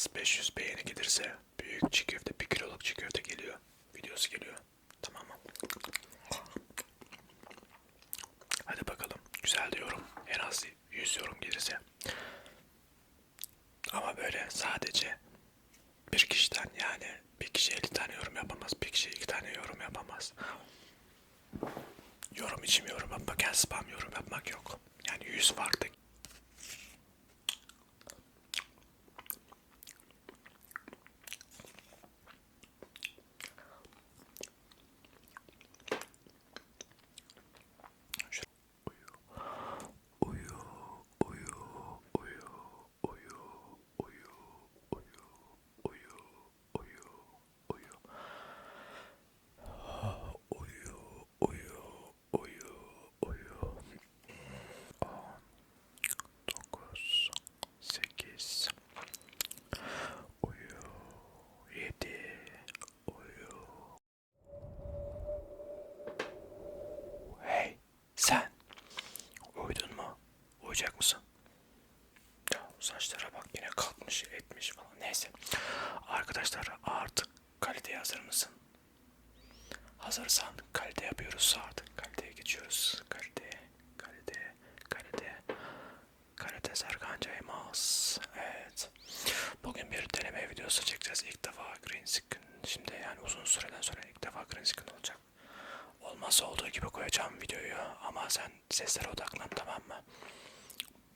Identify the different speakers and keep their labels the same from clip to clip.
Speaker 1: az 500 beğeni gelirse büyük çiğ köfte, 1 kiloluk çiğ köfte geliyor. Videosu geliyor. Tamam mı? Hadi bakalım. Güzel diyorum. En az 100 yorum gelirse. Ama böyle sadece bir kişiden yani bir kişi 50 tane yorum yapamaz. Bir kişi 2 tane yorum yapamaz. Yorum için yorum yapmak, yani spam yorum yapmak yok. Yani 100 farklı Hazırsan kalite yapıyoruz artık. Kaliteye geçiyoruz. Kalite, kalite, kalite. Kalite Serkan Caymaz. Evet. Bugün bir deneme videosu çekeceğiz. İlk defa green screen. Şimdi yani uzun süreden sonra ilk defa green screen olacak. Olmazsa olduğu gibi koyacağım videoyu ama sen seslere odaklan tamam mı?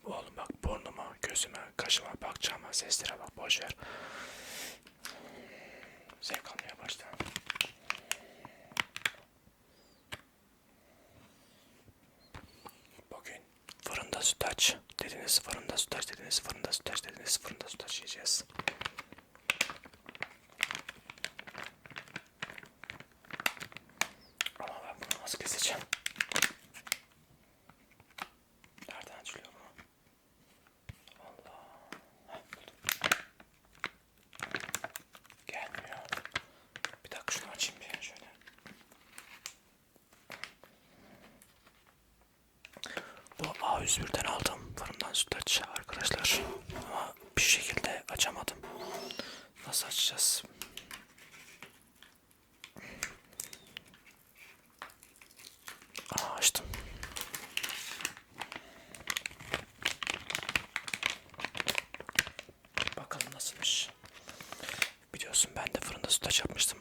Speaker 1: Oğlum bak burnuma, gözüme, kaşıma bakacağım ama seslere bak boş ver. Zevk almaya başla. Bugün fırında sütlaç dediniz, fırında sütlaç dediniz, fırında sütlaç dediniz, fırında sütlaç yiyeceğiz. Ama ben bunu nasıl keseceğim? Nereden açılıyor bu? Allah. Heh, buldum. Gelmiyor. Bir dakika şunu açayım bir şöyle. Bu A101'den aldım fırından sütlaç arkadaşlar. Ama bir şekilde açamadım. Nasıl açacağız? Aa, açtım. Bakalım nasılmış. Biliyorsun ben de fırında sütlaç yapmıştım.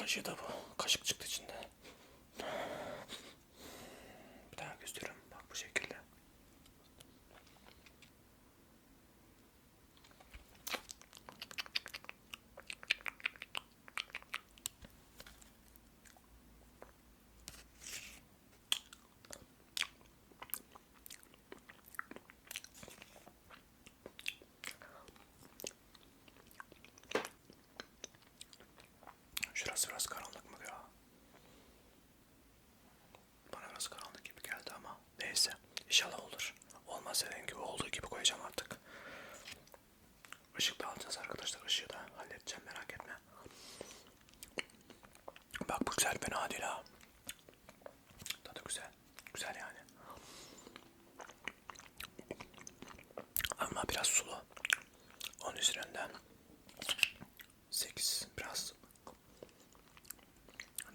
Speaker 1: 가시에다가 가식 찍듯이 네. раз, раз.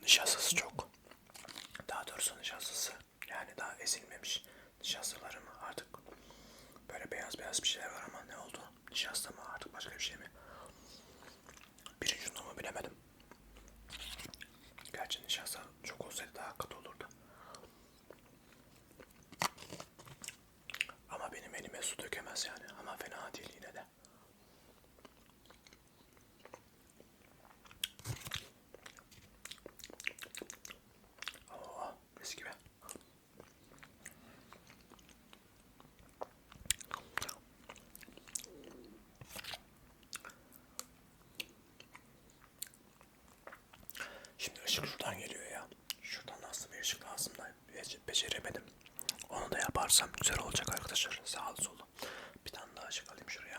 Speaker 1: Nişastası çok. Daha doğrusu nişastası yani daha ezilmemiş nişastaları mı artık böyle beyaz beyaz bir şeyler var ama ne oldu? Nişasta mı artık başka bir şey mi? Birinci yudumumu bilemedim. Gerçi nişasta çok olsaydı daha katı olurdu. Ama benim elime su dökemez değişik lazımdı. Beceremedim. Onu da yaparsam güzel olacak arkadaşlar. Sağ ol Bir tane daha ışık alayım şuraya.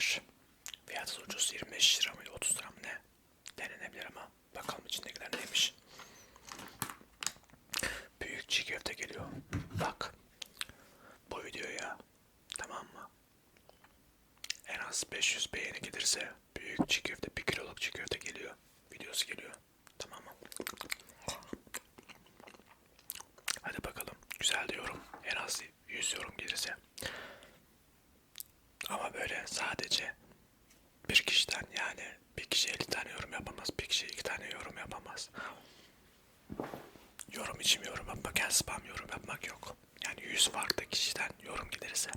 Speaker 1: Alınabilir. Fiyatı ucuz 25 lira mı 30 lira mı ne? Denenebilir ama bakalım içindekiler neymiş. Büyük çiğ köfte geliyor. Bak bu videoya tamam mı? En az 500 beğeni gelirse büyük çiğ köfte 1 kiloluk çiğ köfte geliyor. Videosu geliyor. Tamam mı? Hadi bakalım. Güzel diyorum. En az 100 yorum gelirse. Sadece bir kişiden yani bir kişi 50 tane yorum yapamaz. Bir kişi 2 tane yorum yapamaz. Yorum için yorum yapmak, yani spam yorum yapmak yok. Yani 100 farklı kişiden yorum gelirse.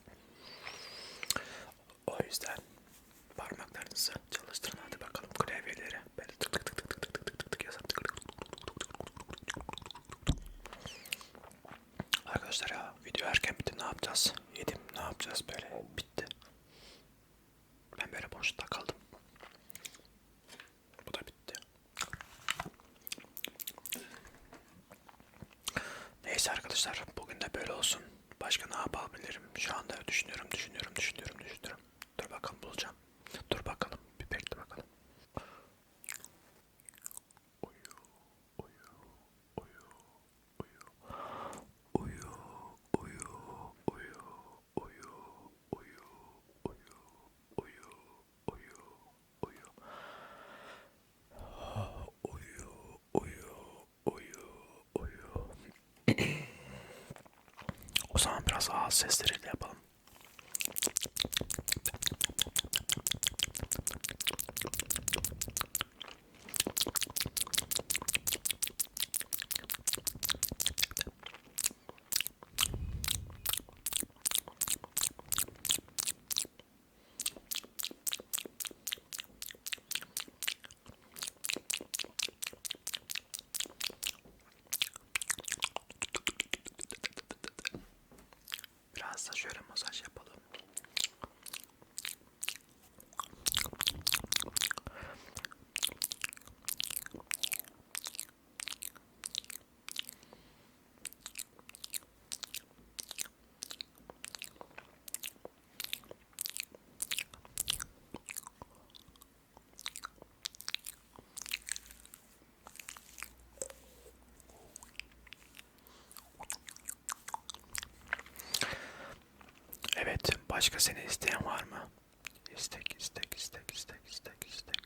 Speaker 1: O yüzden parmaklarınızı çalıştırın hadi bakalım klavyeleri. Böyle tık tık tık tık tık tık tık tık tık yazın. Arkadaşlar ya video erken bitti ne yapacağız? Yedim ne yapacağız böyle boşlukta kaldım. Bu da bitti. Neyse arkadaşlar bugün de böyle olsun. Başka ne yapabilirim? Şu anda düşünüyorum, düşünüyorum, düşünüyorum, düşünüyorum. Dur bakalım bulacağım. Dur bakalım. O zaman biraz ağız sesleriyle yapalım. Biraz da şöyle Başka seni isteyen var mı? İstek, istek, istek, istek, istek, istek.